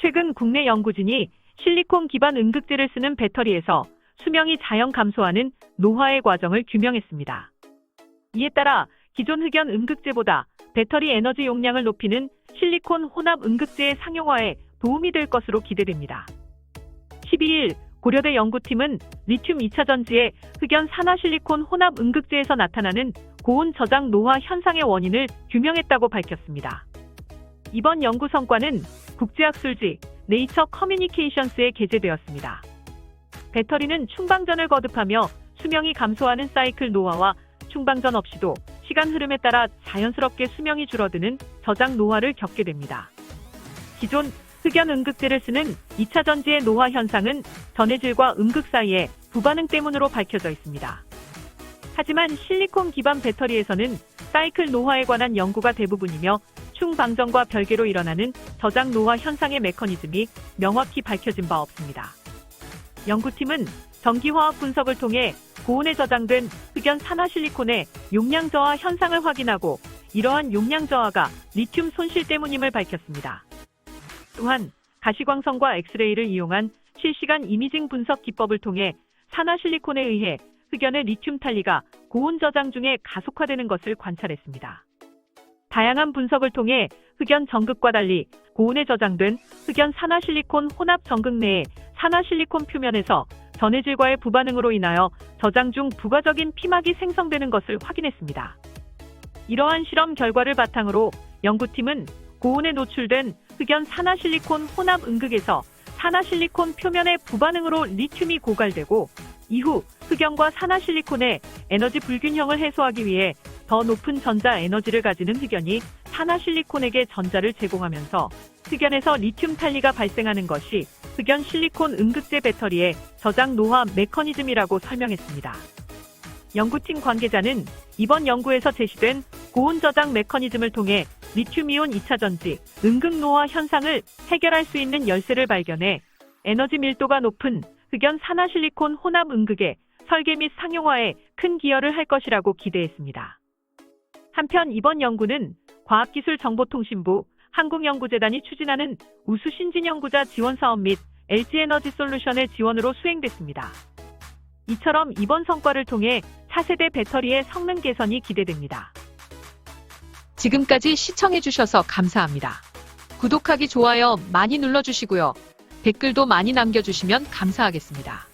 최근 국내 연구진이 실리콘 기반 음극재를 쓰는 배터리에서 수명이 자연 감소하는 노화의 과정을 규명했습니다. 이에 따라 기존 흑연 음극재보다 배터리 에너지 용량을 높이는 실리콘 혼합 음극재의 상용화에 도움이 될 것으로 기대됩니다. 12일 고려대 연구팀은 리튬 2차 전지의 흑연 산화 실리콘 혼합 음극재에서 나타나는 고온 저장 노화 현상의 원인을 규명했다고 밝혔습니다. 이번 연구 성과는 국제학술지 네이처 커뮤니케이션스에 게재되었습니다. 배터리는 충방전을 거듭하며 수명이 감소하는 사이클 노화와 충방전 없이도 시간 흐름에 따라 자연스럽게 수명이 줄어드는 저장 노화를 겪게 됩니다. 기존 흑연 음극재를 쓰는 2차 전지의 노화 현상은 전해질과 음극 사이의 부반응 때문으로 밝혀져 있습니다. 하지만 실리콘 기반 배터리에서는 사이클 노화에 관한 연구가 대부분이며 충 방전과 별개로 일어나는 저장 노화 현상의 메커니즘이 명확히 밝혀진 바 없습니다. 연구팀은 전기화학 분석을 통해 고온에 저장된 흑연 산화 실리콘의 용량 저하 현상을 확인하고 이러한 용량 저하가 리튬 손실 때문임을 밝혔습니다. 또한 가시광선과 엑스레이를 이용한 실시간 이미징 분석 기법을 통해 산화 실리콘에 의해 흑연의 리튬 탈리가 고온 저장 중에 가속화되는 것을 관찰했습니다. 다양한 분석을 통해 흑연 전극과 달리 고온에 저장된 흑연 산화 실리콘 혼합 전극 내의 산화 실리콘 표면에서 전해질과의 부반응으로 인하여 저장 중 부가적인 피막이 생성되는 것을 확인했습니다. 이러한 실험 결과를 바탕으로 연구팀은 고온에 노출된 흑연 산화 실리콘 혼합 음극에서 산화 실리콘 표면의 부반응으로 리튬이 고갈되고 이후 흑연과 산화 실리콘의 에너지 불균형을 해소하기 위해 더 높은 전자 에너지를 가지는 흑연이 산화 실리콘에게 전자를 제공하면서 흑연에서 리튬 탈리가 발생하는 것이 흑연 실리콘 음극재 배터리의 저장 노화 메커니즘이라고 설명했습니다. 연구팀 관계자는 이번 연구에서 제시된 고온 저장 메커니즘을 통해 리튬이온 2차 전지, 음극 노화 현상을 해결할 수 있는 열쇠를 발견해 에너지 밀도가 높은 흑연 산화 실리콘 혼합 음극의 설계 및 상용화에 큰 기여를 할 것이라고 기대했습니다. 한편 이번 연구는 과학기술정보통신부, 한국연구재단이 추진하는 우수 신진연구자 지원 사업 및 LG에너지 솔루션의 지원으로 수행됐습니다. 이처럼 이번 성과를 통해 차세대 배터리의 성능 개선이 기대됩니다. 지금까지 시청해주셔서 감사합니다. 구독하기, 좋아요 많이 눌러주시고요. 댓글도 많이 남겨주시면 감사하겠습니다.